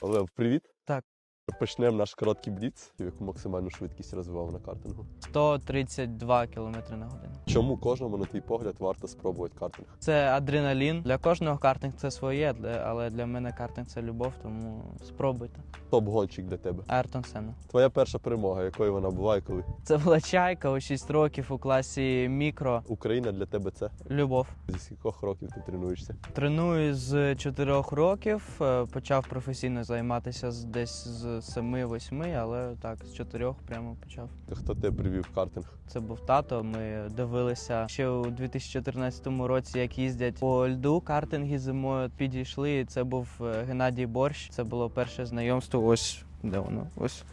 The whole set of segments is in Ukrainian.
Олег, привіт. Так. Почнемо наш короткий бліц, яку максимальну швидкість розвивав на картингу. 132 км на годину. Чому кожному, на твій погляд, варто спробувати картинг? Це адреналін. Для кожного картинг це своє, але для мене картинг це любов, тому спробуйте. Топ-гонщик для тебе. Айртон Сенна. Твоя перша перемога, якою вона буває, коли Це була чайка у 6 років у класі мікро. Україна для тебе це Любов. зі скількох років ти тренуєшся? Треную з 4 років. е, Почав професійно займатися десь з 7-8, але так, з 4 прямо почав. Хто тебе привів в картинг? Це був тато. Ми дивилися ще у 2014 році, як їздять по льду картинги зимою. Підійшли. і Це був е, Геннадій Борщ. Це було перше знайомство. Ось де воно. Ось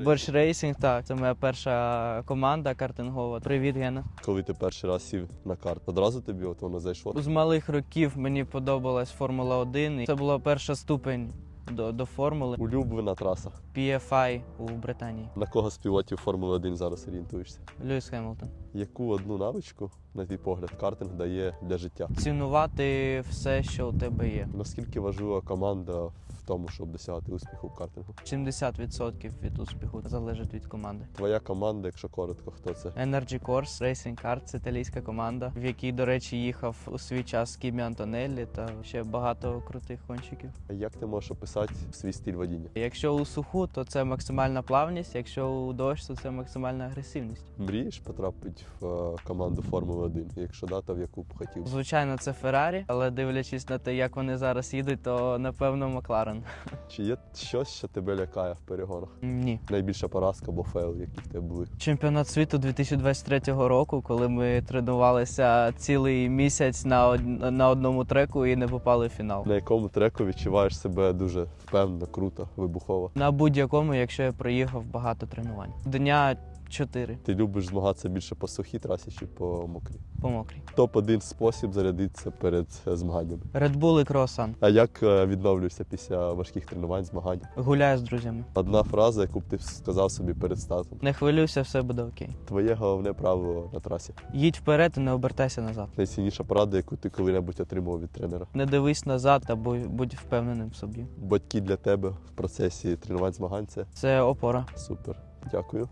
Борщ Рейсінг. Так, це моя перша команда картингова. Привіт, Гена. Коли ти перший раз сів на карт, одразу тобі от воно зайшло? З малих років мені подобалась Формула 1. і Це була перша ступень до, до формули Улюблена траса. PFI у Британії. На кого з пілотів Формули 1 зараз орієнтуєшся? Льюіс Хемілтон. Яку одну навичку, на твій погляд, картинг дає для життя? Цінувати все, що у тебе є. Наскільки важлива команда в тому, щоб досягати успіху в картингу? 70% від успіху залежить від команди. Твоя команда, якщо коротко, хто це? Energy Course Racing Card – це італійська команда, в якій, до речі, їхав у свій час Кімі Антонеллі та ще багато крутих гонщиків. Як ти можеш описати свій стиль водіння? Якщо у суху, то це максимальна плавність. Якщо у дощ, то це максимальна агресивність. Мрієш потрапити в е, команду Формули 1? Якщо да, то в яку б хотів? Звичайно, це Феррарі, але дивлячись на те, як вони зараз їдуть, то напевно Макларен. Чи є щось, що тебе лякає в перегонах? Ні. Найбільша поразка або фейл, які в тебе були? Чемпіонат світу 2023 року, коли ми тренувалися цілий місяць на, од... на одному треку і не попали в фінал. На якому треку відчуваєш себе дуже впевнено, круто, вибухово? На будь-якому, якщо я проїхав багато тренувань. Дня 4 Ти любиш змагатися більше по сухій трасі чи по мокрій? по мокрій. Топ-1 спосіб зарядитися перед е, змаганнями. Red Bull і круасан. А як е, відновлюєшся після важких тренувань, змагань? Гуляю з друзями. Одна фраза, яку б ти сказав собі перед стартом. Не хвилюйся, все буде окей. Твоє головне правило на трасі. Їдь вперед і не обертайся назад. Найцінніша порада, яку ти коли-небудь отримав від тренера. Не дивись назад будь, будь впевненим в собі. Батьки для тебе в процесі тренувань змагань це Це опора. супер. Дякую.